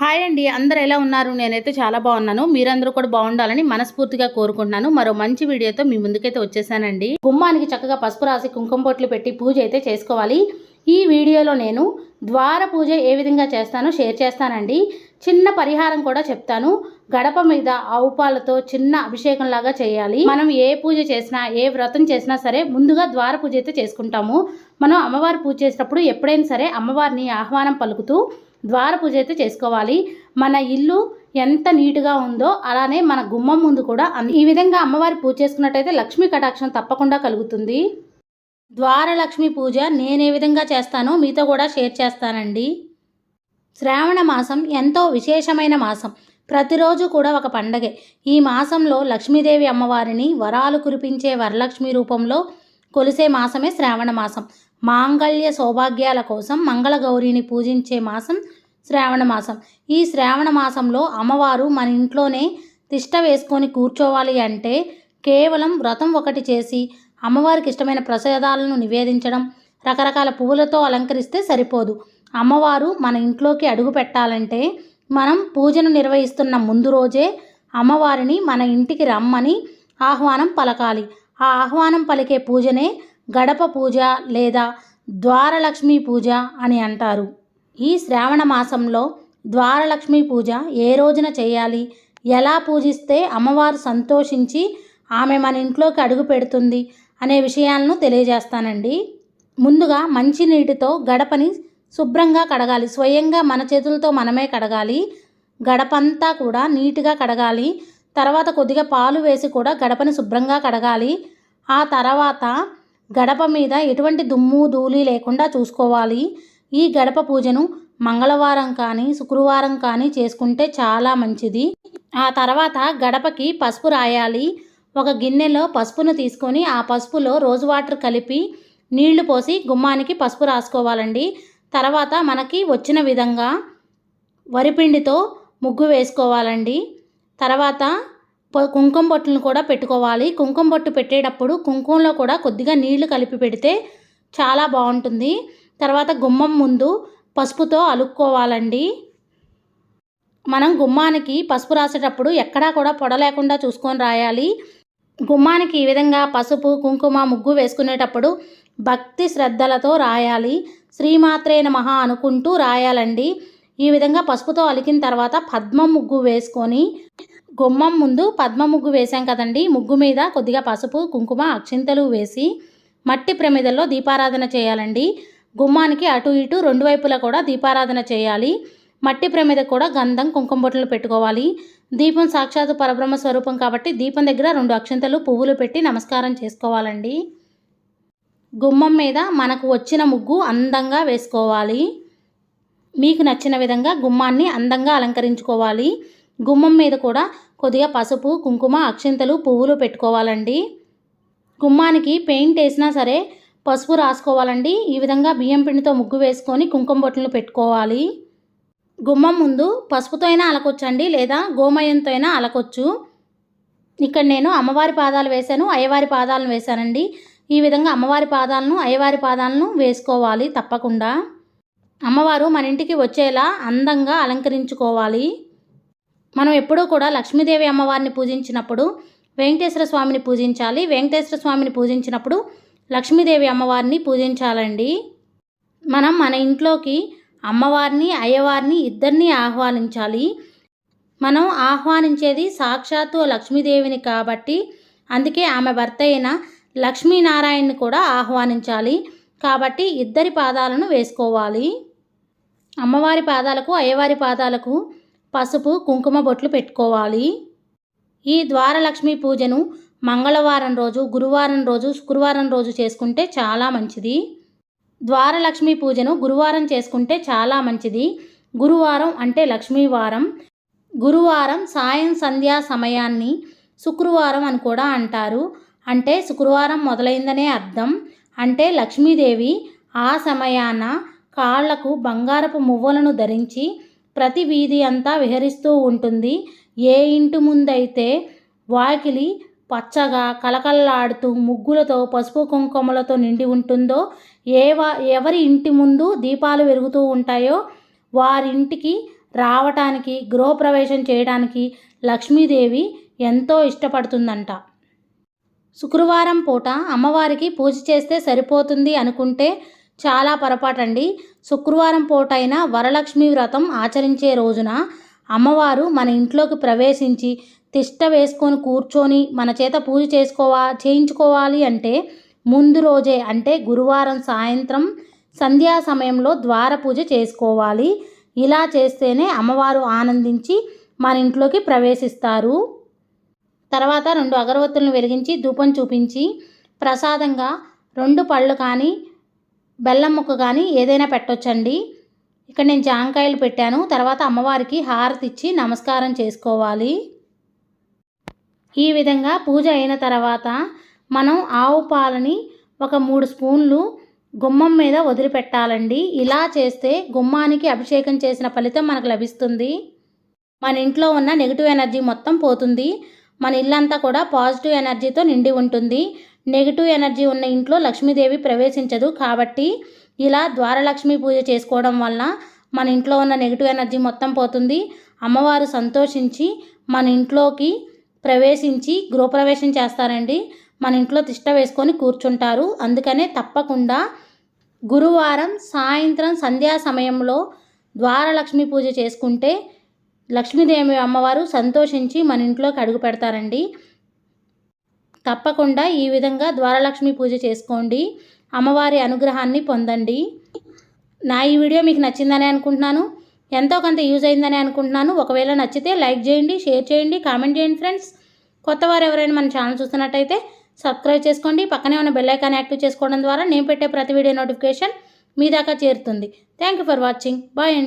Hi అండి అందరు ఎలా ఉన్నారు? నేనైతే చాలా బాగున్నాను. మీరందరూ కూడా బాగుండాలని మనస్ఫూర్తిగా కోరుకుంటున్నాను. మరో మంచి వీడియోతో మీ ముందుకైతే వచ్చేసానండి. గుమ్మానికి చక్కగా పసుపు రాసి కుంకుమ బొట్లు పెట్టి పూజ అయితే చేసుకోవాలి. ఈ వీడియోలో నేను ద్వార పూజ ఏ విధంగా చేస్తానో షేర్ చేస్తానండి. చిన్న పరిహారం కూడా చెప్తాను. గడప మీద ఆవు పాలతో చిన్న అభిషేకం లాగా చేయాలి. మనం ఏ పూజ చేసినా ఏ వ్రతం చేసినా సరే ముందుగా ద్వార పూజ అయితే చేసుకుంటాము. మనం అమ్మవారి పూజ చేసేటప్పుడు ఎప్పుడైనా సరే అమ్మవారిని ఆహ్వానం పలుకుతూ ద్వార పూజ అయితే చేసుకోవాలి. మన ఇల్లు ఎంత నీట్గా ఉందో అలానే మన గుమ్మం ముందు కూడా ఈ విధంగా అమ్మవారి పూజ చేసుకున్నట్టయితే లక్ష్మీ కటాక్షం తప్పకుండా కలుగుతుంది. ద్వారలక్ష్మి పూజ నేనే విధంగా చేస్తానో మీతో కూడా షేర్ చేస్తానండి. శ్రావణ మాసం ఎంతో విశేషమైన మాసం. ప్రతిరోజు కూడా ఒక పండగే. ఈ మాసంలో లక్ష్మీదేవి అమ్మవారిని వరాలు కురిపించే వరలక్ష్మి రూపంలో కొలిసే మాసమే శ్రావణ మాసం. మాంగళ్య సౌభాగ్యాల కోసం మంగళగౌరిని పూజించే మాసం శ్రావణ మాసం. ఈ శ్రావణ మాసంలో అమ్మవారు మన ఇంట్లోనే తిష్ట వేసుకొని కూర్చోవాలి అంటే కేవలం వ్రతం ఒకటి చేసి అమ్మవారికి ఇష్టమైన ప్రసాదాలను నివేదించడం రకరకాల పువ్వులతో అలంకరిస్తే సరిపోదు. అమ్మవారు మన ఇంట్లోకి అడుగు పెట్టాలంటే మనం పూజను నిర్వహిస్తున్న ముందు రోజే అమ్మవారిని మన ఇంటికి రమ్మని ఆహ్వానం పలకాలి. ఆ ఆహ్వానం పలికే పూజనే గడప పూజ లేదా ద్వారలక్ష్మి పూజ అని అంటారు. ఈ శ్రావణ మాసంలో ద్వారలక్ష్మి పూజ ఏ రోజున చేయాలి? ఎలా పూజిస్తే అమ్మవారు సంతోషించి ఆమె మన ఇంట్లోకి అడుగు పెడుతుంది అనే విషయాలను తెలియజేస్తానండి. ముందుగా మంచి నీటితో గడపని శుభ్రంగా కడగాలి. స్వయంగా మన చేతులతో మనమే కడగాలి. గడపంతా కూడా నీట్గా కడగాలి. తర్వాత కొద్దిగా పాలు వేసి కూడా గడపని శుభ్రంగా కడగాలి. ఆ తర్వాత గడప మీద ఎటువంటి దుమ్ము ధూళి లేకుండా చూసుకోవాలి. ఈ గడప పూజను మంగళవారం కానీ శుక్రవారం కానీ చేసుకుంటే చాలా మంచిది. ఆ తర్వాత గడపకి పసుపు రాయాలి. ఒక గిన్నెలో పసుపును తీసుకొని ఆ పసుపులో రోజు వాటర్ కలిపి నీళ్ళు పోసి గుమ్మానికి పసుపు రాసుకోవాలండి. తర్వాత మనకి వచ్చిన విధంగా వరిపిండితో ముగ్గు వేసుకోవాలండి. తర్వాత కుంకుమ బొట్టులను కూడా పెట్టుకోవాలి. కుంకుమ బొట్టు పెట్టేటప్పుడు కుంకుమలో కూడా కొద్దిగా నీళ్ళు కలిపి పెడితే చాలా బాగుంటుంది. తర్వాత గుమ్మం ముందు పసుపుతో అలుక్కోవాలండి. మనం గుమ్మానికి పసుపు రాసేటప్పుడు ఎక్కడా కూడా పొడ లేకుండా చూసుకొని రాయాలి. గుమ్మానికి ఈ విధంగా పసుపు కుంకుమ ముగ్గు వేసుకునేటప్పుడు భక్తి శ్రద్ధలతో రాయాలి. శ్రీమాత్రేన మహా అనుకుంటూ రాయాలండి. ఈ విధంగా పసుపుతో అలికిన తర్వాత పద్మ ముగ్గు వేసుకొని గుమ్మం ముందు పద్మ ముగ్గు వేసాం కదండి. ముగ్గు మీద కొద్దిగా పసుపు కుంకుమ అక్షింతలు వేసి మట్టి ప్రమిదల్లో దీపారాధన చేయాలండి. గుమ్మానికి అటు ఇటు రెండు వైపులా కూడా దీపారాధన చేయాలి. మట్టి ప్రమిద కూడా గంధం కుంకుమ బొట్టలు పెట్టుకోవాలి. దీపం సాక్షాత్ పరబ్రహ్మ స్వరూపం కాబట్టి దీపం దగ్గర రెండు అక్షంతలు పువ్వులు పెట్టి నమస్కారం చేసుకోవాలండి. గుమ్మం మీద మనకు వచ్చిన ముగ్గు అందంగా వేసుకోవాలి. మీకు నచ్చిన విధంగా గుమ్మాన్ని అందంగా అలంకరించుకోవాలి. గుమ్మం మీద కూడా కొద్దిగా పసుపు కుంకుమ అక్షింతలు పువ్వులు పెట్టుకోవాలండి. గుమ్మానికి పెయింట్ వేసినా సరే పసుపు రాసుకోవాలండి. ఈ విధంగా బియ్యం పిండితో ముగ్గు వేసుకొని కుంకుమ బొట్టలు పెట్టుకోవాలి. గుమ్మం ముందు పసుపుతో అయినా అలకొచ్చండి లేదా గోమయంతో అయినా అలకొచ్చు. ఇక్కడ నేను అమ్మవారి పాదాలు వేశాను అయ్యవారి పాదాలను వేశానండి. ఈ విధంగా అమ్మవారి పాదాలను అయ్యవారి పాదాలను వేసుకోవాలి తప్పకుండా. అమ్మవారు మన ఇంటికి వచ్చేలా అందంగా అలంకరించుకోవాలి. మనం ఎప్పుడూ కూడా లక్ష్మీదేవి అమ్మవారిని పూజించినప్పుడు వెంకటేశ్వర స్వామిని పూజించాలి. వెంకటేశ్వర స్వామిని పూజించినప్పుడు లక్ష్మీదేవి అమ్మవారిని పూజించాలండి. మనం మన ఇంట్లోకి అమ్మవారిని అయ్యవారిని ఇద్దరిని ఆహ్వానించాలి. మనం ఆహ్వానించేది సాక్షాత్తు లక్ష్మీదేవిని కాబట్టి అందుకే ఆమె భర్త అయిన లక్ష్మీనారాయణని కూడా ఆహ్వానించాలి. కాబట్టి ఇద్దరి పాదాలను వేసుకోవాలి. అమ్మవారి పాదాలకు అయ్యవారి పాదాలకు పసుపు కుంకుమ బొట్లు పెట్టుకోవాలి. ఈ ద్వారలక్ష్మి పూజను మంగళవారం రోజు గురువారం రోజు శుక్రవారం రోజు చేసుకుంటే చాలా మంచిది. ద్వారలక్ష్మి పూజను గురువారం చేసుకుంటే చాలా మంచిది. గురువారం అంటే లక్ష్మీవారం. గురువారం సాయం సంధ్యా సమయాన్ని శుక్రవారం అని కూడా అంటారు. అంటే శుక్రవారం మొదలైందనే అర్థం. అంటే లక్ష్మీదేవి ఆ సమయాన కాళ్ళకు బంగారపు మువ్వలను ధరించి ప్రతి వీధి అంతా విహరిస్తూ ఉంటుంది. ఏ ఇంటి ముందైతే వాకిలి పచ్చగా కలకల్లాడుతూ ముగ్గులతో పసుపు కుంకుమలతో నిండి ఉంటుందో ఏ ఎవరి ఇంటి ముందు దీపాలు వెలుగుతూ ఉంటాయో వారింటికి రావటానికి గృహప్రవేశం చేయడానికి లక్ష్మీదేవి ఎంతో ఇష్టపడుతుందంట. శుక్రవారం పూట అమ్మవారికి పూజ చేస్తే సరిపోతుంది అనుకుంటే చాలా పొరపాటండి. శుక్రవారం పూటైన వరలక్ష్మి వ్రతం ఆచరించే రోజున అమ్మవారు మన ఇంట్లోకి ప్రవేశించి తిష్ట వేసుకొని కూర్చొని మన చేత పూజ చేసుకోవా చేయించుకోవాలి అంటే ముందు రోజే అంటే గురువారం సాయంత్రం సంధ్యా సమయంలో ద్వార పూజ చేసుకోవాలి. ఇలా చేస్తేనే అమ్మవారు ఆనందించి మన ఇంట్లోకి ప్రవేశిస్తారు. తర్వాత రెండు అగరవత్తులను వెలిగించి ధూపం చూపించి ప్రసాదంగా రెండు పళ్ళు కానీ బెల్లం ముక్క కానీ ఏదైనా పెట్టొచ్చండి. ఇక్కడ నేను జాంకాయలు పెట్టాను. తర్వాత అమ్మవారికి హారతి ఇచ్చి నమస్కారం చేసుకోవాలి. ఈ విధంగా పూజ అయిన తర్వాత మనం ఆవు పాలని ఒక మూడు స్పూన్లు గుమ్మం మీద వదిలిపెట్టాలండి. ఇలా చేస్తే గుమ్మానికి అభిషేకం చేసిన ఫలితం మనకు లభిస్తుంది. మన ఇంట్లో ఉన్న నెగిటివ్ ఎనర్జీ మొత్తం పోతుంది. మన ఇల్లంతా కూడా పాజిటివ్ ఎనర్జీతో నిండి ఉంటుంది. నెగిటివ్ ఎనర్జీ ఉన్న ఇంట్లో లక్ష్మీదేవి ప్రవేశించదు. కాబట్టి ఇలా ద్వారలక్ష్మి పూజ చేసుకోవడం వలన మన ఇంట్లో ఉన్న నెగిటివ్ ఎనర్జీ మొత్తం పోతుంది. అమ్మవారు సంతోషించి మన ఇంట్లోకి ప్రవేశించి గృహప్రవేశం చేస్తారండి. మన ఇంట్లో తిష్ట వేసుకొని కూర్చుంటారు. అందుకనే తప్పకుండా గురువారం సాయంత్రం సంధ్యా సమయంలో ద్వారలక్ష్మి పూజ చేసుకుంటే లక్ష్మీదేవి అమ్మవారు సంతోషించి మన ఇంట్లోకి అడుగు పెడతారండి. తప్పకుండా ఈ విధంగా ద్వారలక్ష్మి పూజ చేసుకోండి. అమ్మవారి అనుగ్రహాన్ని పొందండి. నా ఈ వీడియో మీకు నచ్చిందని అనుకుంటున్నాను. ఎంతో కొంత యూజ్ అయిందని అనుకుంటున్నాను. ఒకవేళ నచ్చితే లైక్ చేయండి షేర్ చేయండి కామెంట్ చేయండి ఫ్రెండ్స్. కొత్త వారు ఎవరైనా మన ఛానల్ చూస్తున్నట్టయితే సబ్స్క్రైబ్ చేసుకోండి. పక్కనే ఉన్న బెల్ ఐకాన్ యాక్టివ్ చేసుకోవడం ద్వారా నేను పెట్టే ప్రతి వీడియో నోటిఫికేషన్ మీ దాకా చేరుతుంది. Thank you for watching. Bye అండి.